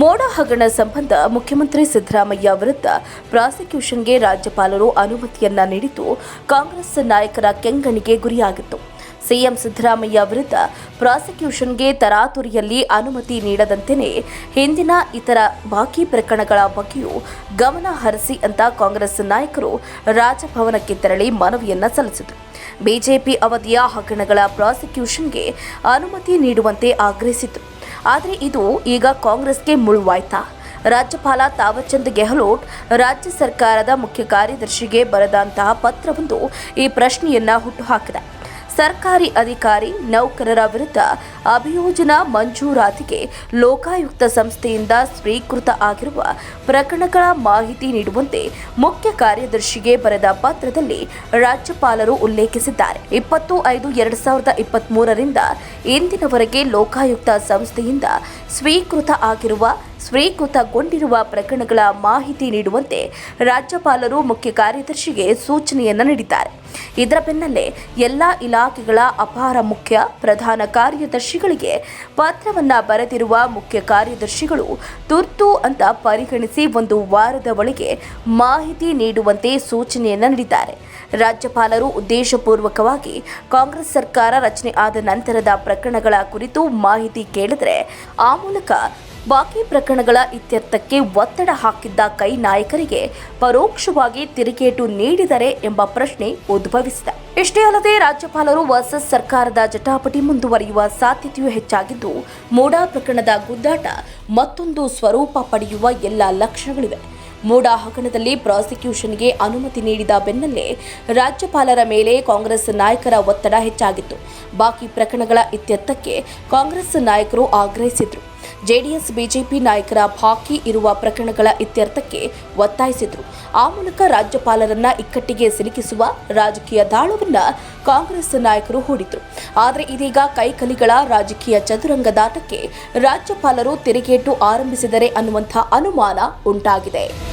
ಮೋಡ ಹಗರಣ ಸಂಬಂಧ ಮುಖ್ಯಮಂತ್ರಿ ಸಿದ್ದರಾಮಯ್ಯ ವಿರುದ್ಧ ಪ್ರಾಸಿಕ್ಯೂಷನ್ಗೆ ರಾಜ್ಯಪಾಲರು ಅನುಮತಿಯನ್ನ ನೀಡಿದ್ದು ಕಾಂಗ್ರೆಸ್ ನಾಯಕರ ಕೆಂಗಣಿಗೆ ಗುರಿಯಾಗಿತ್ತು. ಸಿಎಂ ಸಿದ್ದರಾಮಯ್ಯ ವಿರುದ್ಧ ಪ್ರಾಸಿಕ್ಯೂಷನ್ಗೆ ತರಾತುರಿಯಲ್ಲಿ ಅನುಮತಿ ನೀಡದಂತೆಯೇ ಹಿಂದಿನ ಇತರ ಬಾಕಿ ಪ್ರಕರಣಗಳ ಬಗ್ಗೆಯೂ ಗಮನ ಹರಿಸಿ ಅಂತ ಕಾಂಗ್ರೆಸ್ ನಾಯಕರು ರಾಜಭವನಕ್ಕೆ ತೆರಳಿ ಮನವಿಯನ್ನ ಸಲ್ಲಿಸಿದರು. ಬಿಜೆಪಿ ಅವಧಿಯ ಹಗರಣಗಳ ಪ್ರಾಸಿಕ್ಯೂಷನ್ಗೆ ಅನುಮತಿ ನೀಡುವಂತೆ ಆಗ್ರಹಿಸಿತು ಆದರೆ ಇದು ಈಗ ಕಾಂಗ್ರೆಸ್ಗೆ ಮುಳುವಾಯ್ತಾ. ರಾಜ್ಯಪಾಲ ತಾವರ್ಚಂದ್ ಗೆಹ್ಲೋಟ್ ರಾಜ್ಯ ಸರ್ಕಾರದ ಮುಖ್ಯ ಕಾರ್ಯದರ್ಶಿಗೆ ಬರೆದಂತಹ ಪತ್ರವೊಂದು ಈ ಪ್ರಶ್ನೆಯನ್ನ ಹುಟ್ಟುಹಾಕಿದೆ ಸರ್ಕಾರಿ ಅಧಿಕಾರಿ ನೌಕರರ ವಿರುದ್ಧ ಅಭಿಯೋಜನಾ ಮಂಜೂರಾತಿಗೆ ಲೋಕಾಯುಕ್ತ ಸಂಸ್ಥೆಯಿಂದ ಸ್ವೀಕೃತ ಆಗಿರುವ ಪ್ರಕರಣಗಳ ಮಾಹಿತಿ ನೀಡುವಂತೆ ಮುಖ್ಯ ಕಾರ್ಯದರ್ಶಿಗೆ ಬರೆದ ಪತ್ರದಲ್ಲಿ ರಾಜ್ಯಪಾಲರು ಉಲ್ಲೇಖಿಸಿದ್ದಾರೆ. ಇಪ್ಪತ್ತು ಐದು ಎರಡ್ ಸಾವಿರದ ಇಪ್ಪತ್ತ್ ಮೂರರಿಂದ ಇಂದಿನವರೆಗೆ ಲೋಕಾಯುಕ್ತ ಸಂಸ್ಥೆಯಿಂದ ಸ್ವೀಕೃತ ಆಗಿರುವ ಸ್ವೀಕೃತಗೊಂಡಿರುವ ಪ್ರಕರಣಗಳ ಮಾಹಿತಿ ನೀಡುವಂತೆ ರಾಜ್ಯಪಾಲರು ಮುಖ್ಯ ಕಾರ್ಯದರ್ಶಿಗೆ ಸೂಚನೆಯನ್ನು ನೀಡಿದ್ದಾರೆ. ಇದರ ಬೆನ್ನಲ್ಲೇ ಎಲ್ಲ ಇಲಾಖೆಗಳ ಅಪಾರ ಮುಖ್ಯ ಪ್ರಧಾನ ಕಾರ್ಯದರ್ಶಿಗಳಿಗೆ ಪತ್ರವನ್ನ ಬರೆದಿರುವ ಮುಖ್ಯ ಕಾರ್ಯದರ್ಶಿಗಳು ತುರ್ತು ಅಂತ ಪರಿಗಣಿಸಿ ಒಂದು ವಾರದ ಒಳಗೆ ಮಾಹಿತಿ ನೀಡುವಂತೆ ಸೂಚನೆಯನ್ನು ನೀಡಿದ್ದಾರೆ. ರಾಜ್ಯಪಾಲರು ಉದ್ದೇಶಪೂರ್ವಕವಾಗಿ ಕಾಂಗ್ರೆಸ್ ಸರ್ಕಾರ ರಚನೆ ಆದ ನಂತರದ ಪ್ರಕರಣಗಳ ಕುರಿತು ಮಾಹಿತಿ ಕೇಳಿದರೆ ಆ ಮೂಲಕ ಬಾಕಿ ಪ್ರಕರಣಗಳ ಇತ್ಯರ್ಥಕ್ಕೆ ಒತ್ತಡ ಹಾಕಿದ್ದ ಕೈ ನಾಯಕರಿಗೆ ಪರೋಕ್ಷವಾಗಿ ತಿರುಗೇಟು ನೀಡಿದರೆ ಎಂಬ ಪ್ರಶ್ನೆ ಉದ್ಭವಿಸಿದೆ. ಇಷ್ಟೇ ಅಲ್ಲದೆ ರಾಜ್ಯಪಾಲರು ವರ್ಸಸ್ ಸರ್ಕಾರದ ಜಟಾಪಟಿ ಮುಂದುವರಿಯುವ ಸಾಧ್ಯತೆಯೂ ಹೆಚ್ಚಾಗಿದ್ದು, ಮೂಡಾ ಪ್ರಕರಣದ ಗುದ್ದಾಟ ಮತ್ತೊಂದು ಸ್ವರೂಪ ಪಡೆಯುವ ಎಲ್ಲ ಲಕ್ಷಣಗಳಿವೆ. ಮೂಡಾ ಹಗರಣದಲ್ಲಿ ಪ್ರಾಸಿಕ್ಯೂಷನ್ಗೆ ಅನುಮತಿ ನೀಡಿದ ಬೆನ್ನಲ್ಲೇ ರಾಜ್ಯಪಾಲರ ಮೇಲೆ ಕಾಂಗ್ರೆಸ್ ನಾಯಕರ ಒತ್ತಡ ಹೆಚ್ಚಾಗಿತ್ತು. ಬಾಕಿ ಪ್ರಕರಣಗಳ ಇತ್ಯರ್ಥಕ್ಕೆ ಕಾಂಗ್ರೆಸ್ ನಾಯಕರು ಆಗ್ರಹಿಸಿದ್ರು. ಜೆಡಿಎಸ್, ಬಿಜೆಪಿ ನಾಯಕರ ಬಾಕಿ ಇರುವ ಪ್ರಕರಣಗಳ ಇತ್ಯರ್ಥಕ್ಕೆ ಒತ್ತಾಯಿಸಿದರು. ಆ ಮೂಲಕ ರಾಜ್ಯಪಾಲರನ್ನ ಇಕ್ಕಟ್ಟಿಗೆ ಸಿಲುಕಿಸುವ ರಾಜಕೀಯ ದಾಳವನ್ನ ಕಾಂಗ್ರೆಸ್ ನಾಯಕರು ಹೂಡಿದ್ರು. ಆದರೆ ಇದೀಗ ಕೈಕಲಿಗಳ ರಾಜಕೀಯ ಚದುರಂಗದಾಟಕ್ಕೆ ರಾಜ್ಯಪಾಲರು ತಿರುಗೇಟು ಆರಂಭಿಸಿದರೆ ಅನ್ನುವಂಥ ಅನುಮಾನ ಉಂಟಾಗಿದೆ.